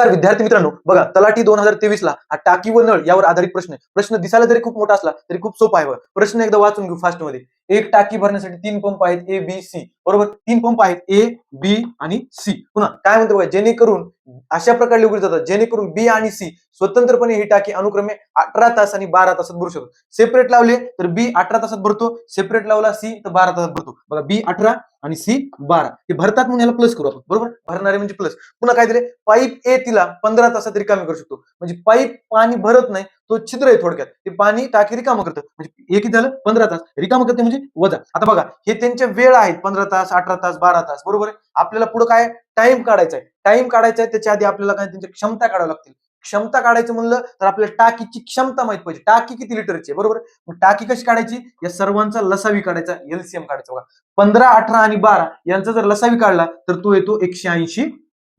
नमस्कार विद्यार्थी मित्रांनो. बघा तलाठी दोन हजार तेवीस ला हा टाकी व नळ यावर आधारित प्रश्न प्रश्न दिसायला जरी खूप मोठा असला तरी खूप सोपा आहे प्रश्न एकदा वाचून घेऊ फास्टमध्ये. एक टाकी भरण्यासाठी तीन पंप आहेत ए बी सी बरोबर? तीन पंप आहेत ए बी आणि सी पुन्हा काय म्हणतो बघा जेणेकरून अशा प्रकारे उघडले जातात जेणेकरून बी आणि सी स्वतंत्रपणे ही टाकी अनुक्रमे अठरा तास आणि बारा तासात भरू शकतो सेपरेट लावले तर बी अठरा तासात भरतो सेपरेट लावला सी तर बारा तासात भरतो. बघा बी अठरा आणि सी बारा. हे भरतात म्हणून याला प्लस करू आपण बरोबर? भरणारे म्हणजे प्लस पुन्हा काय दिले पाईप ए तिला पंधरा तासात रिकामी करू शकतो. म्हणजे पाईप पाणी भरत नाही तो छिद्र आहे थोडक्यात. ते पाणी टाकी रिकामं करतं. म्हणजे हे किती झालं? पंधरा तास. रिकामं करते म्हणजे वजा. आता बघा हे त्यांच्या वेळ आहेत. पंधरा तास अठरा तास बारा तास. बरोबर आहे? आपल्याला पुढे काय? टाइम काढायचा आहे. टाइम काढायचा आहे त्याच्या आधी आपल्याला काय त्यांच्या क्षमता काढाव्या लागतील. क्षमता काढायचं म्हणलं तर आपल्याला टाकीची क्षमता माहीत पाहिजे. टाकी किती लिटरची आहे? बरोबर मग टाकी कशी काढायची? या सर्वांचा लसावी काढायचा. एलसीएम काढायचा. बघा पंधरा अठरा आणि बारा यांचा जर लसावी काढला तर तो येतो एकशे ऐंशी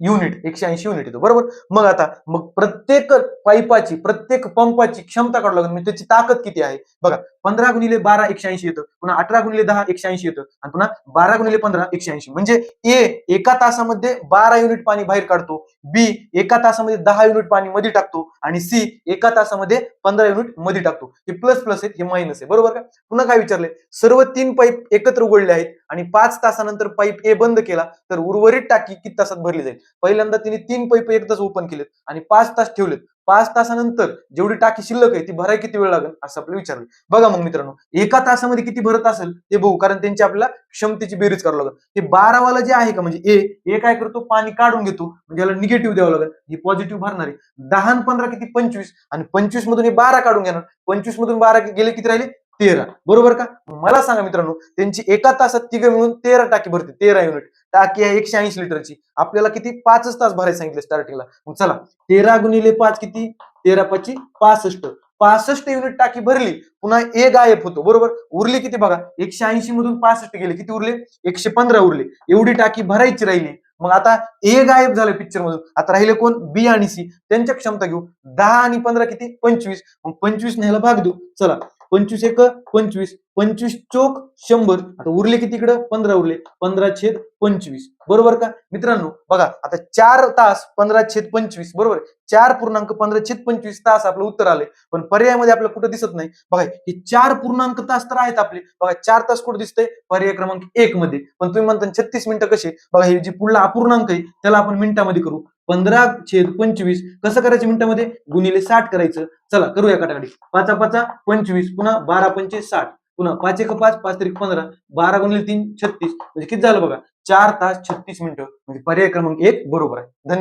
युनिट एकशे ऐंशी युनिट येतो. बरोबर? मग आता मग प्रत्येक पाईपाची प्रत्येक पंपाची क्षमता काढू लागेल. म्हणजे त्याची ताकद किती आहे? बघा पंधरा गुणिले बारा एकशे ऐंशी येतं. पुन्हा अठरा गुणिले दहा एकशे ऐंशी येतं. आणि पुन्हा बारा गुणिले पंधरा एकशे ऐंशी. म्हणजे ए एका तासामध्ये बारा युनिट पाणी बाहेर काढतो. बी एका तासामध्ये दहा युनिट पाणी मध्ये टाकतो. आणि सी एका तासामध्ये पंधरा युनिटमध्ये टाकतो. हे प्लस प्लस आहेत हे मायनस आहे. बरोबर का? पुन्हा काय विचारले सर्व तीन पाईप एकत्र उघडले आहेत. आणि पाच तासानंतर पाईप ए बंद केला तर उर्वरित टाकी किती तासात भरली जाईल? पहिल्यांदा तिने तीन पाईप एकदाच ओपन केलेत आणि पाच तास ठेवलेत. पाच तासानंतर जेवढी टाकी शिल्लक आहे ती भराय किती वेळ लागेल? असं आपल्याला विचारलं. बघा मग मित्रांनो एका तासामध्ये किती भरत असेल ते बघू कारण त्यांची आपल्याला क्षमतेची बेरीज करावं लागेल. हे बारावाला जे आहे का म्हणजे ए ए काय करतो? पाणी काढून घेतो म्हणजे याला निगेटिव्ह द्यावं लागेल. ही पॉझिटिव्ह भरणार आहे. दहा पंधरा किती? पंचवीस. आणि पंचवीस मधून हे बारा काढून घेणार. पंचवीस मधून बारा गेले किती राहिले? तेरा. बरोबर का? मला सांगा मित्रांनो त्यांची एका तासात तिघ मिळून तेरा टाकी भरते तेरा युनिट टाकी आहे एकशे ऐंशी लिटरची. आपल्याला किती? पाचच तास भरायला सांगितले स्टार्टिंगला मग चला तेरा गुणिले पाच किती? तेरा पाचशे पासष्ट. पासष्ट युनिट टाकी भरली पुन्हा ए गायब होतो. बरोबर? उरली किती बघा? एकशे ऐंशी मधून पासष्ट गेले. किती उरले? एकशे पंधरा उरले. एवढी टाकी भरायची राहिली. मग आता ए गायब झालं पिक्चर मधून. आता राहिले कोण? बी आणि सी. त्यांच्या क्षमता घेऊ. दहा आणि पंधरा किती? पंचवीस. मग पंचवीस न्यायला भाग देऊ. चला पंचवीस एक पंचवीस पंचवीस चोक शंभर. आता उरले किती इकडं? पंधरा उरले. पंधरा छेद पंचवीस. बरोबर का? मित्रांनो बघा आता चार तास पंधरा छेद पंचवीस. बरोबर? चार पूर्णांक पंधरा छेद पंचवीस तास आपलं उत्तर आले पण पर्यायामध्ये आपल्याला कुठं दिसत नाही. बघा हे चार पूर्णांक तास तर आहेत आपले. बघा चार तास कुठं दिसतंय? पर्याय क्रमांक एक मध्ये. पण तुम्ही म्हणता छत्तीस मिनिटं कसे? बघा हे जे पुढला अपूर्णांक आहे त्याला आपण मिनिटामध्ये करू. पंधरा छेद पंचवीस कसं करायचं मिनिटामध्ये? गुणिले साठ करायचं. चला करूया काटाकाटी. पाचा पाचा पंचवीस पुन्हा बारा पंचे साठ. पुन्हा पाच एक पाच पाच तरी पंधरा. बारा गुणिले तीन छत्तीस. म्हणजे किती झालं बघा? चार तास छत्तीस मिनिटं. म्हणजे पर्याय क्रमांक एक बरोबर आहे. धन्यवाद